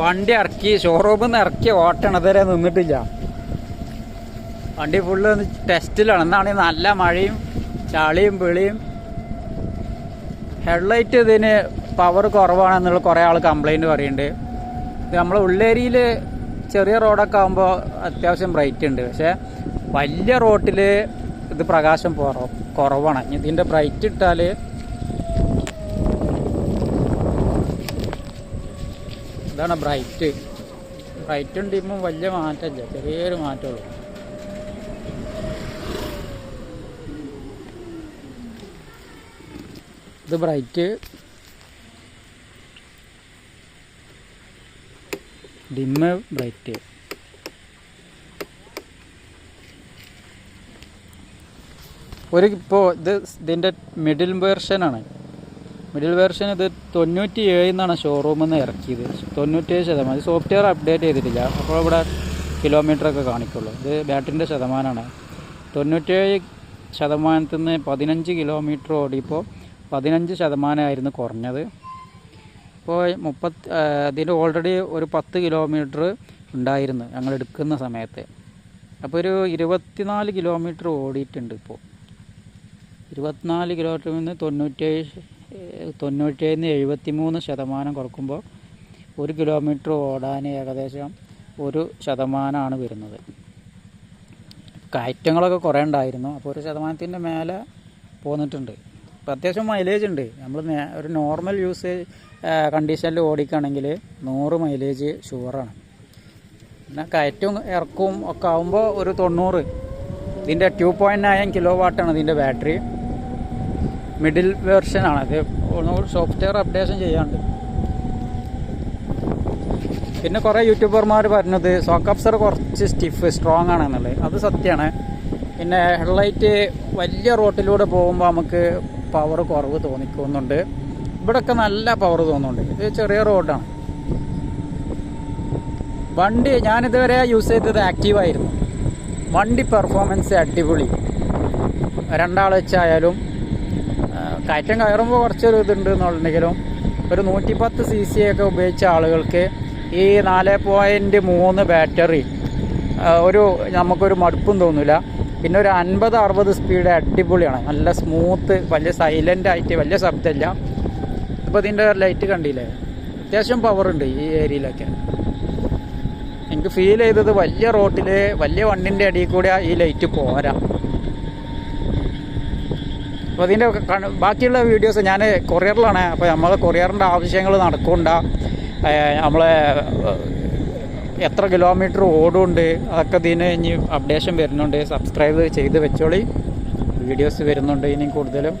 വണ്ടി ഇറക്കി ഷോറൂമിൽ നിന്ന് ഇറക്കി ഓട്ടണതുവരെ നിന്നിട്ടില്ല. വണ്ടി ഫുള്ള് ടെസ്റ്റിലാണ് എന്നാണെങ്കിൽ നല്ല മഴയും ചളിയും പിളിയും. ഹെഡ്ലൈറ്റ് ഇതിന് പവർ കുറവാണെന്നുള്ള കുറേ ആൾ കംപ്ലൈന്റ് പറയുന്നുണ്ട് ഇത് നമ്മളെ ഉള്ളേരിയിൽ ചെറിയ റോഡൊക്കെ ആകുമ്പോൾ അത്യാവശ്യം ബ്രൈറ്റ് ഉണ്ട്. പക്ഷേ വലിയ റോട്ടിൽ ഇത് പ്രകാശം കുറവാണ്. ഇതിന്റെ ബ്രൈറ്റ് ഇട്ടാൽ ഇതാണ് ബ്രൈറ്റ് ബ്രൈറ്റും ഡിമ്മും വലിയ മാറ്റമില്ല ചെറിയൊരു മാറ്റമുള്ളൂ. ഇത് ബ്രൈറ്റ് ഡിമ്മ് ബ്രൈറ്റ് ഒരു ഇപ്പോൾ ഇത് ഇതിന്റെ മിഡിൽ വേർഷനാണ് മിഡിൽ വേർഷൻ ഇത് തൊണ്ണൂറ്റി ഏഴിൽ നിന്നാണ് ഷോറൂമിൽ നിന്ന് ഇറക്കിയത്. തൊണ്ണൂറ്റേഴ് ശതമാനം. സോഫ്റ്റ്വെയർ അപ്ഡേറ്റ് ചെയ്തിട്ടില്ല. അപ്പോൾ ഇവിടെ കിലോമീറ്റർ ഒക്കെ കാണിക്കുള്ളൂ. ഇത് ബാറ്ററിന്റെ ശതമാനമാണ് തൊണ്ണൂറ്റേഴ് ശതമാനത്തിൽ നിന്ന് പതിനഞ്ച് കിലോമീറ്റർ ഓടിയപ്പോൾ പതിനഞ്ച് ശതമാനമായിരുന്നു കുറഞ്ഞത്. ഇപ്പോൾ മുപ്പത്തി അതിന് ഓൾറെഡി ഒരു പത്ത് കിലോമീറ്റർ ഉണ്ടായിരുന്നു ഞങ്ങൾ എടുക്കുന്ന സമയത്ത്. അപ്പോൾ ഒരു ഇരുപത്തിനാല് കിലോമീറ്റർ ഓടിയിട്ടുണ്ട് ഇപ്പോൾ. ഇരുപത്തിനാല് കിലോമീറ്ററിൽ നിന്ന് തൊണ്ണൂറ്റേഴ് തൊണ്ണൂറ്റേഴിൽ എഴുപത്തി മൂന്ന് ശതമാനം കുറക്കുമ്പോൾ ഒരു കിലോമീറ്റർ ഓടാൻ ഏകദേശം ഒരു ശതമാനമാണ് വരുന്നത്. കയറ്റങ്ങളൊക്കെ കുറേ ഉണ്ടായിരുന്നു. അപ്പോൾ ഒരു ശതമാനത്തിന്റെ മേലെ പോന്നിട്ടുണ്ട്. അപ്പോൾ അത്യാവശ്യം മൈലേജ് ഉണ്ട്. നമ്മൾ ഒരു നോർമൽ യൂസ് കണ്ടീഷനിൽ ഓടിക്കുകയാണെങ്കിൽ നൂറ് മൈലേജ് ഷുവറാണ് പിന്നെ കയറ്റവും ഇറക്കവും ഒക്കെ ആകുമ്പോൾ ഒരു തൊണ്ണൂറ്. ഇതിന്റെ ടു പോയിന്റ് നയൻ കിലോ വാട്ടാണ് ഇതിന്റെ ബാറ്ററി മിഡിൽ വേർഷനാണ് അത് ഒന്നുകൂടി സോഫ്റ്റ്വെയർ അപ്ഡേഷൻ ചെയ്യാണ്ട് പിന്നെ കുറേ യൂട്യൂബർമാർ പറഞ്ഞത് സോക്കപ്സർ കുറച്ച് സ്റ്റിഫ് സ്ട്രോങ് ആണെന്നുള്ളത് അത് സത്യമാണ്. പിന്നെ ഹെഡ്ലൈറ്റ് വലിയ റോട്ടിലൂടെ പോകുമ്പോൾ നമുക്ക് പവർ കുറവ് തോന്നിക്കുന്നുണ്ട്. ഇവിടെയൊക്കെ നല്ല പവർ തോന്നുന്നുണ്ട്. ഇത് ചെറിയ റോഡാണ് വണ്ടി ഞാനിതുവരെ യൂസ് ചെയ്തത് ആക്റ്റീവായിരുന്നു വണ്ടി പെർഫോമൻസ് അടിപൊളി. രണ്ടാൾ വെച്ചായാലും കയറ്റം കയറുമ്പോൾ കുറച്ചൊരു ഇതുണ്ട് എന്നുണ്ടെങ്കിലും ഒരു നൂറ്റിപ്പത്ത് സി സി ഒക്കെ ഉപയോഗിച്ച ആളുകൾക്ക് ഈ നാല് പോയിന്റ് മൂന്ന് ബാറ്ററി ഒരു നമുക്കൊരു മടുപ്പും തോന്നില്ല പിന്നെ ഒരു അൻപത് അറുപത് സ്പീഡ് അടിപൊളിയാണ്. നല്ല സ്മൂത്ത് വലിയ സൈലന്റ് ആയിട്ട് വലിയ ശബ്ദമില്ല. ഇപ്പോൾ ഇതിന്റെ ലൈറ്റ് കണ്ടില്ലേ? അത്യാവശ്യം പവർ ഉണ്ട് ഈ ഏരിയയിലൊക്കെ എനിക്ക് ഫീൽ ചെയ്തത് വലിയ റോട്ടിൽ വലിയ വണ്ടിന്റെ അടിയിൽ കൂടെ ഈ ലൈറ്റ് പോരാ. അപ്പോൾ അതിന്റെ ബാക്കിയുള്ള വീഡിയോസ് ഞാൻ കൊറിയറിലാണ്. അപ്പോൾ നമ്മൾ കൊറിയറിന്റെ ആവശ്യങ്ങൾ നടക്കുന്നുണ്ട്. നമ്മൾ എത്ര കിലോമീറ്റർ ഓടുണ്ട് അതൊക്കെ ഇതിന് ഇനി അപ്ഡേഷൻ വരുന്നുണ്ട്. സബ്സ്ക്രൈബ് ചെയ്ത് വെച്ചോളി. വീഡിയോസ് വരുന്നുണ്ട് ഇനിയും കൂടുതലും.